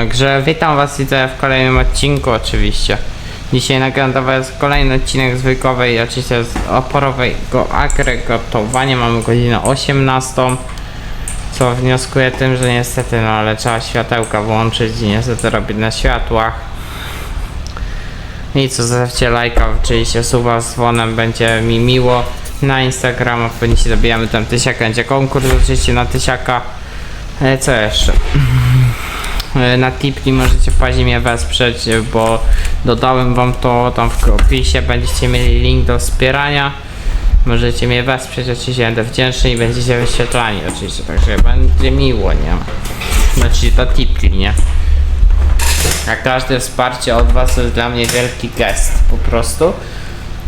Także witam was widzę w kolejnym odcinku oczywiście. Dzisiaj nagram dla was kolejny odcinek zwykłowej, oczywiście z oporowego agregatowania. Mamy godzinę 18. Co wnioskuje tym, że niestety no ale trzeba światełka włączyć i niestety robić na światłach. I co, zostawcie lajka, oczywiście suba z dzwonem, będzie mi miło. Na Instagrama się dobijamy tam tysiaka, będzie konkurs oczywiście na tysiaka. E, Co jeszcze? E, Na tipli możecie w pazie mnie wesprzeć, e, bo dodałem wam to tam w opisie, będziecie mieli link do wspierania. Możecie mnie wesprzeć, oczywiście będę wdzięczny i będziecie wyświetlani oczywiście, także będzie miło, nie? Znaczy to tipli, nie? A każde wsparcie od was to jest dla mnie wielki gest, po prostu.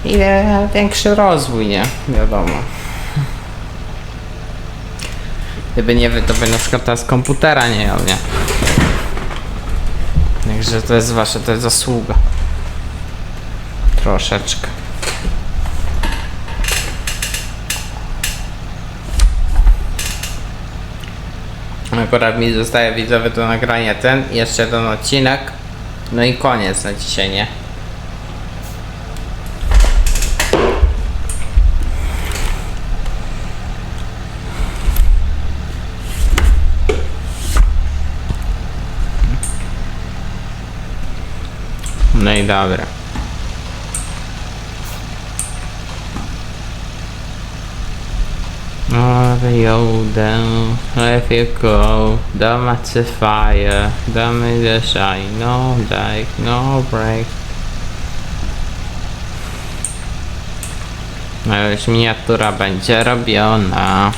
I e, większy rozwój, nie? Wiadomo. Gdyby nie wy, to by na przykład teraz komputera nie miał, nie? Także to jest wasza, to jest zasługa. Troszeczkę. Akurat mi zostaje widzowy do nagrania ten jeszcze jeden odcinek. No i koniec na dzisiaj, nie? No i dobra. Old down, let it go, match is fire, the the shine, no like, no break. No już miniatura będzie robiona.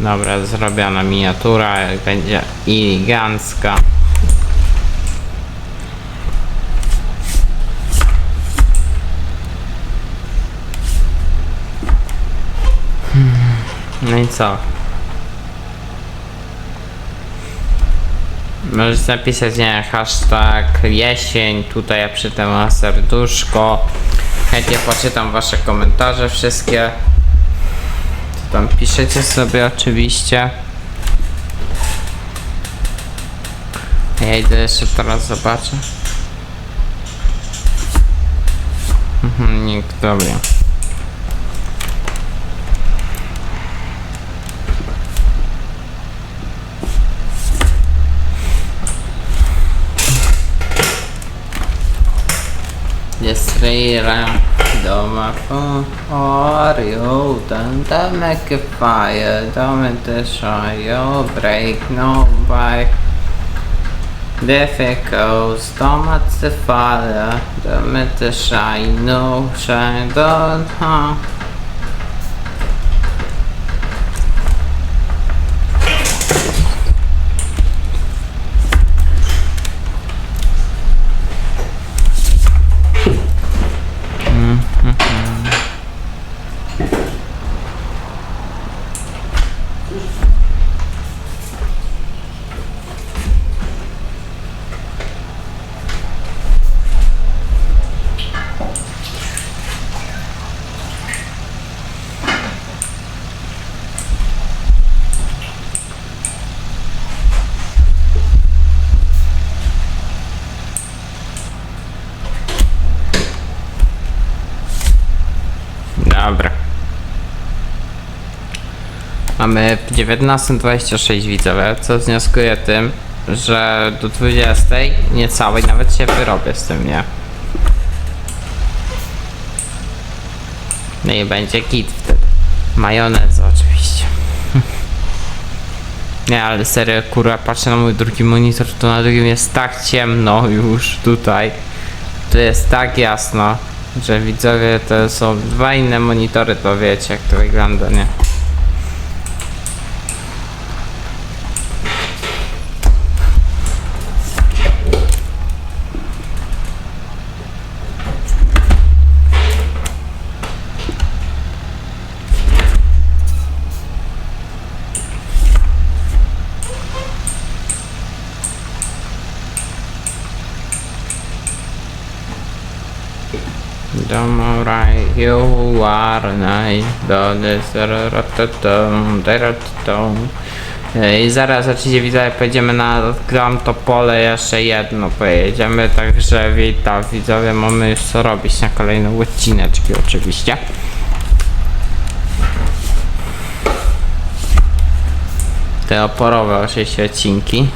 Dobra, zrobiona miniatura, będzie elegancka. No i co? Możesz napisać, nie hashtag jesień, tutaj ja przy tym serduszko. Chętnie poczytam wasze komentarze wszystkie. Tam piszecie sobie oczywiście. Ja idę jeszcze teraz zobaczę. Mhm, nikt, dobra. Destruirá Doma for you Don't that make a fire? Don't destroy your break? No bike Difficult Don't the fire. Don't shine No shine Don't huh Mamy 19.26 widzowie, co wnioskuje tym, że do 20 niecałej nawet się wyrobię z tym, nie? No i będzie kit wtedy. Majonez oczywiście. Nie, ale serio, kurwa, patrzę na mój drugi monitor, to na drugim jest tak ciemno już tutaj. To jest tak jasno, że widzowie to są dwa inne monitory, to wiecie jak to wygląda, nie? You are nice. I zaraz oczywiście widzowie pojedziemy na tamto pole jeszcze jedno pojedziemy, także witam widzowie, mamy już co robić na kolejne odcineczki oczywiście. Te oporowe oczywiście odcinki.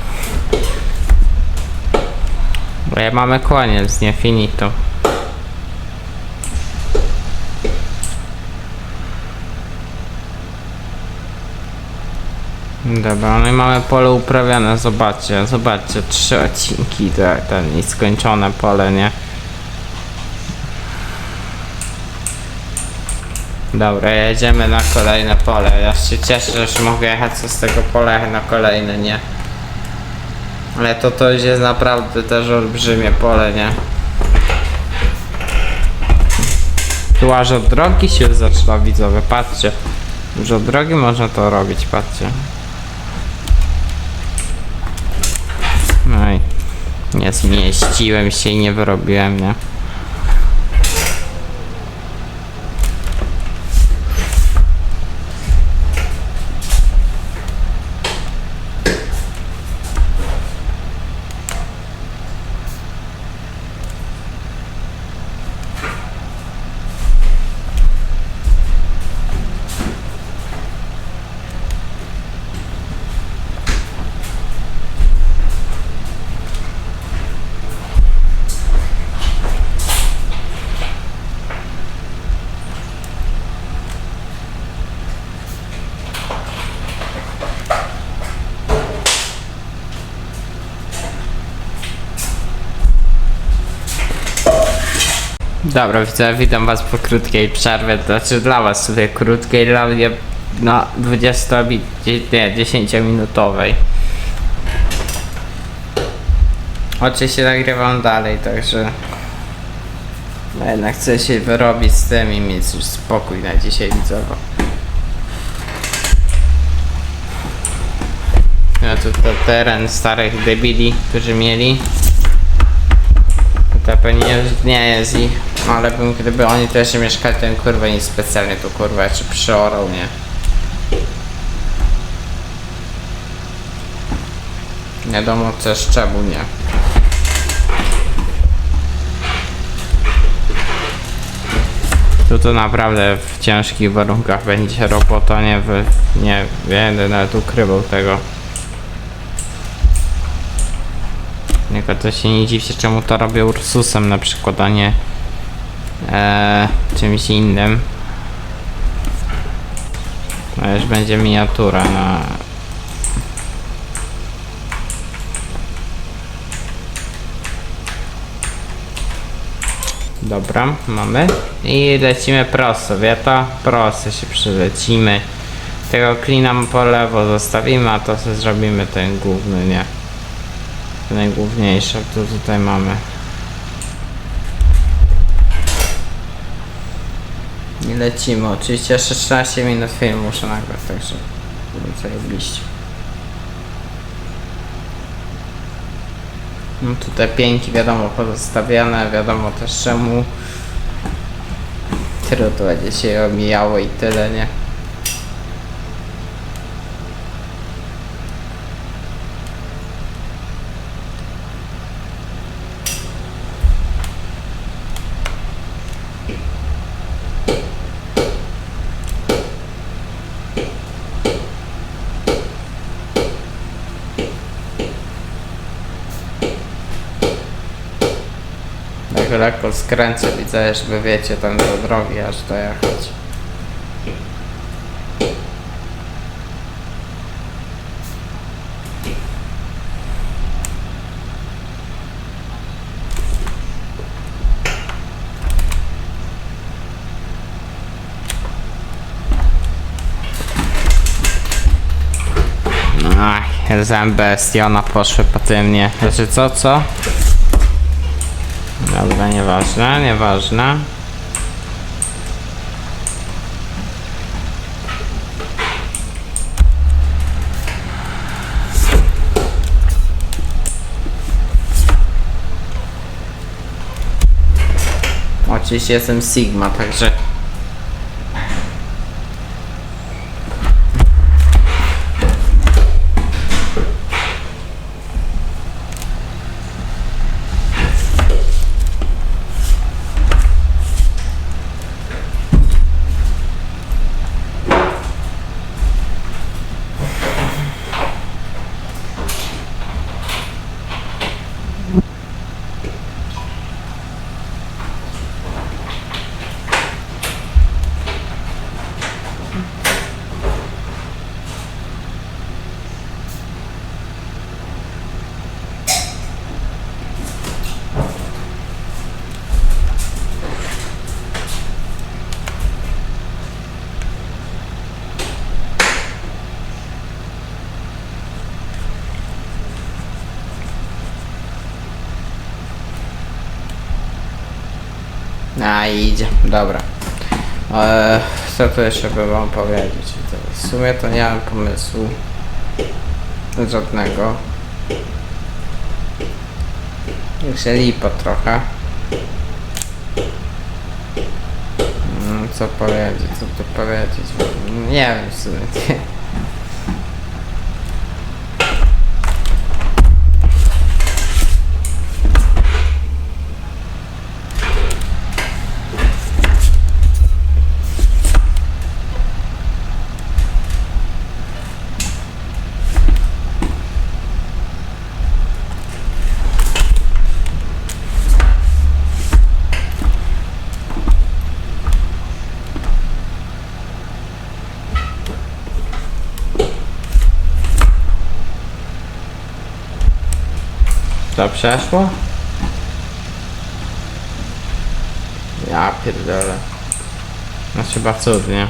Bo ja mamy koniec, nie finito. Dobra, no i mamy pole uprawione, zobaczcie, zobaczcie, trzy odcinki, tak, ten i skończone pole, nie? Dobra, jedziemy na kolejne pole, ja się cieszę, że mogę jechać z tego pola na kolejne, nie? Ale to to już jest naprawdę też olbrzymie pole, nie? Tu aż od drogi się zaczyna widzowie, patrzcie. Już od drogi można to robić, patrzcie. No i nie zmieściłem się i nie wyrobiłem, nie? Dobra, widzę, witam was po krótkiej przerwie, znaczy dla was sobie krótkiej, dla mnie no 20, mi- dzie- nie, 10 minutowej. Oczywiście nagrywam dalej, także no jednak chcę się wyrobić z tym i mieć już spokój na dzisiaj widzowo. No tu to teren starych debili, którzy mieli. To pewnie już nie jest ich, ale bym, gdyby oni też nie mieszkali, bym kurwa nic specjalnie tu kurwa jeszcze przeorał, nie? Wiadomo co szczególnie. Tu to naprawdę w ciężkich warunkach będzie robota, nie w, nie będę nawet ukrywał tego. Tylko to się nie dziwcie czemu to robię Ursusem na przykład, a nie e, czymś innym. No już będzie miniatura na... Dobra, mamy. I lecimy prosto, wieta? Prosto się przylecimy. Tego klina po lewo zostawimy, a to sobie zrobimy ten główny, nie? najgłówniejsze, to tutaj mamy. I lecimy. Oczywiście jeszcze 14 minut filmu muszę nagrać, także zajebiście. No tutaj pięki wiadomo pozostawione, wiadomo też czemu. To będzie się omijało i tyle, nie? Tak lekko skręcę, widzę, żeby wiecie, tam do drogi aż dojechać. Ach, zębestie, ona poszły po tym, nie? Znaczy co, co? Dobra, nieważne, nieważne. oczywiście jestem Sigma, także A idzie, dobra. Eee, co tu jeszcze by wam powiedzieć? W sumie to nie mam pomysłu żadnego. Jeszcze lipa trochę. Mm, Co powiedzieć, co tu powiedzieć? Nie wiem w sumie. To przeszło? Ja pierdolę. No chyba cudnie.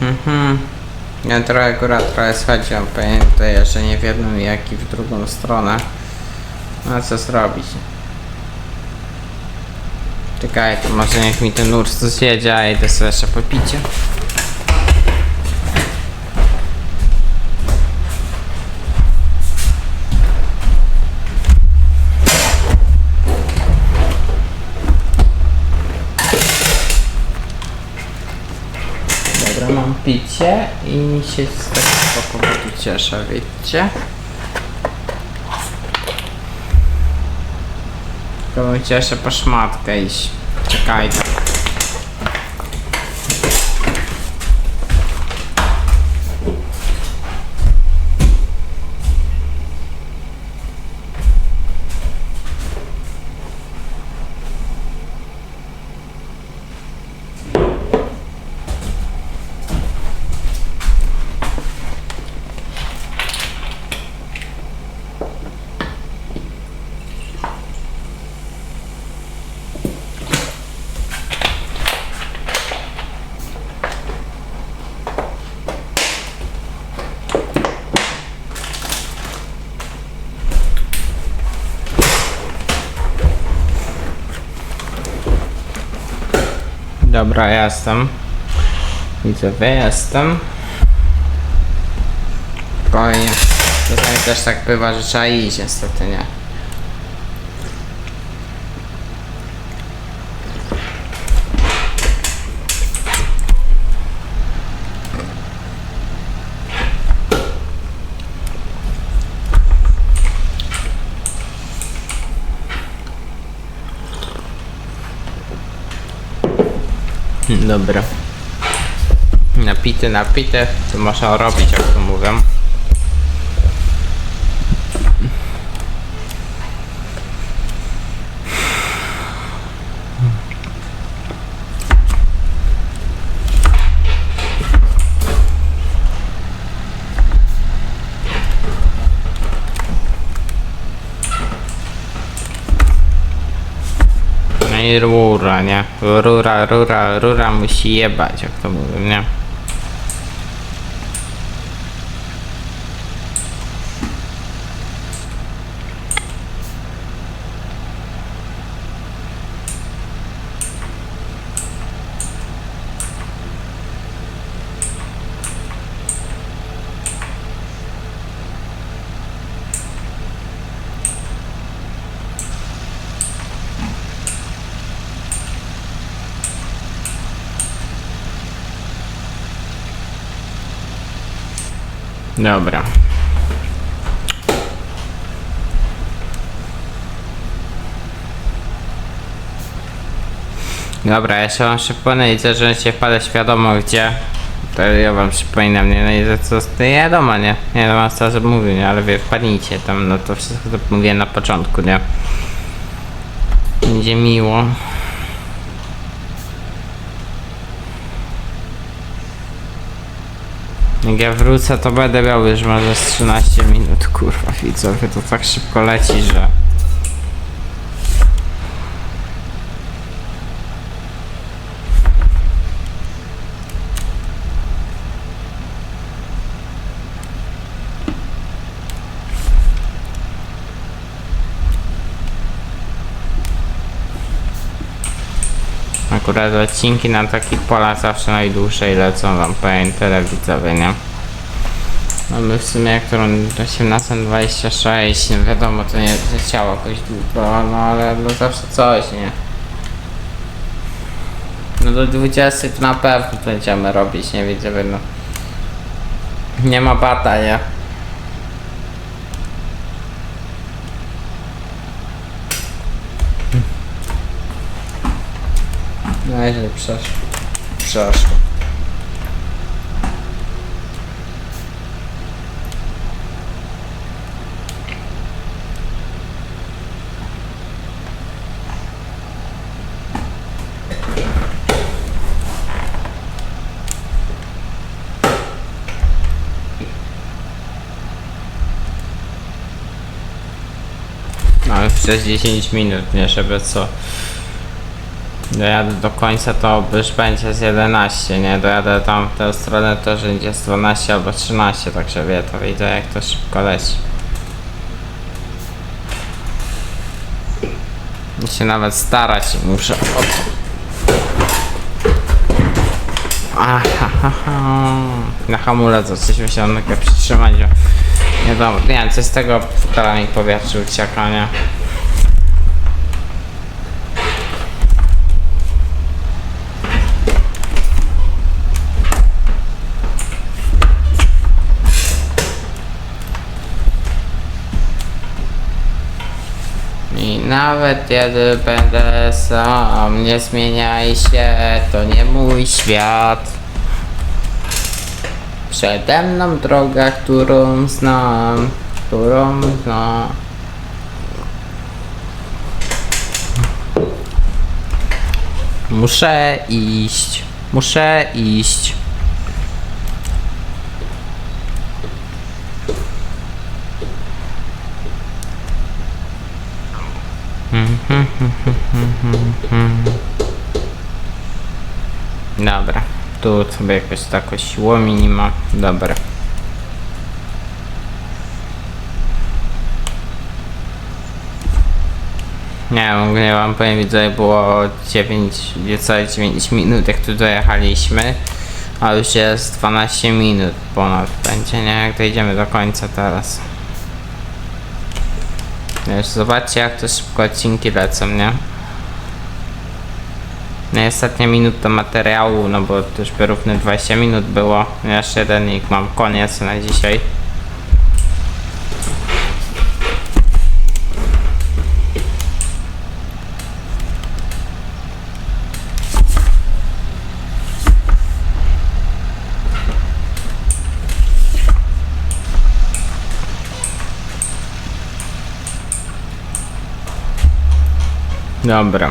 Mhm. Ja trochę akurat trochę schodziłem, pamiętaj, że nie jak i w drugą stronę. No co zrobić? Czekaj, to może niech mi ten Ursus zjedzie, a idę sobie jeszcze po picie. I się z tego powodu cieszę, wiecie? Tylko jeszcze po szmatkę iść. Czekajcie. Dobra, ja jestem. Widzę, wy jestem. Spokojnie. Czasami też tak bywa, że trzeba iść, niestety, nie? Dobra. Napity, napity, to można robić, jak to mówią. Rura, nie? Rura, rura, rura musi jebać, jak to mówią, nie? Dobra. Dobra, jeszcze wam przypomnę, że się wpada świadomo gdzie. To ja wam przypominam, nie? No i co, to nie wiadomo, nie? Nie wiem, co że mówił, nie? Ale wy wpadnijcie tam, no to wszystko to mówiłem na początku, nie? Będzie miło. Jak ja wrócę, to będę miał już może z 13 minut, kurwa, widzowie, to tak szybko leci, że... Akurat odcinki na takich polach zawsze najdłużej lecą, wam powiem tyle widzowie, nie? Mamy w sumie którą 18.26, no wiadomo, to nie leciało jakoś długo, no ale no zawsze coś, nie? No do 20 to na pewno będziemy robić, nie widzowie, no. Nie ma bata, nie? Jeżeli przeszło. Przeszło. No już przez 10 minut, nie żeby co. Dojadę do końca to już będzie z 11, nie? Dojadę tam w tę stronę to że będzie z 12 albo 13, także wie to widzę jak to szybko leci. I się nawet starać muszę o to. Ahahaha. Na hamulec oczywiście się mogę przytrzymać, że nie wiadomo, nie wiem, coś z tego fotela mi powietrze ucieka, nie? I nawet kiedy będę sam, nie zmieniaj się, to nie mój świat. Przede mną droga, którą znam, którą znam. Muszę iść, muszę iść. Dobra, tu sobie jakoś tako siłomi nie ma. Dobra. Nie wiem, wam powiem, widzę, było 9, niecałe 9 minut jak tu dojechaliśmy, a już jest 12 minut ponad będzie, nie? Jak dojdziemy do końca teraz. Wiesz, zobaczcie jak to szybko odcinki lecą, nie? No i ostatnia minuta materiału, no bo to już równe 20 minut było. Jeszcze jeden i mam koniec na dzisiaj. Dobra.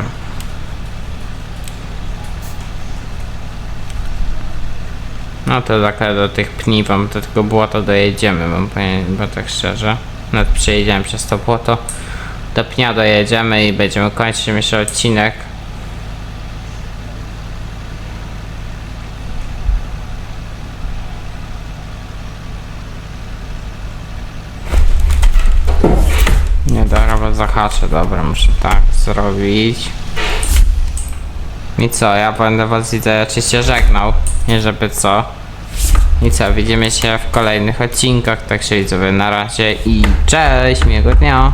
No to tak do tych pni wam do tego błota dojedziemy, wam bo tak szczerze. Nawet przejedziemy przez to błoto. Do pnia dojedziemy i będziemy kończyć jeszcze odcinek. Nie zahaczę, dobra, muszę tak zrobić. I co, ja będę was widzę oczywiście żegnał, nie żeby co. I co, widzimy się w kolejnych odcinkach, także widzowie na razie i cześć, miłego dnia.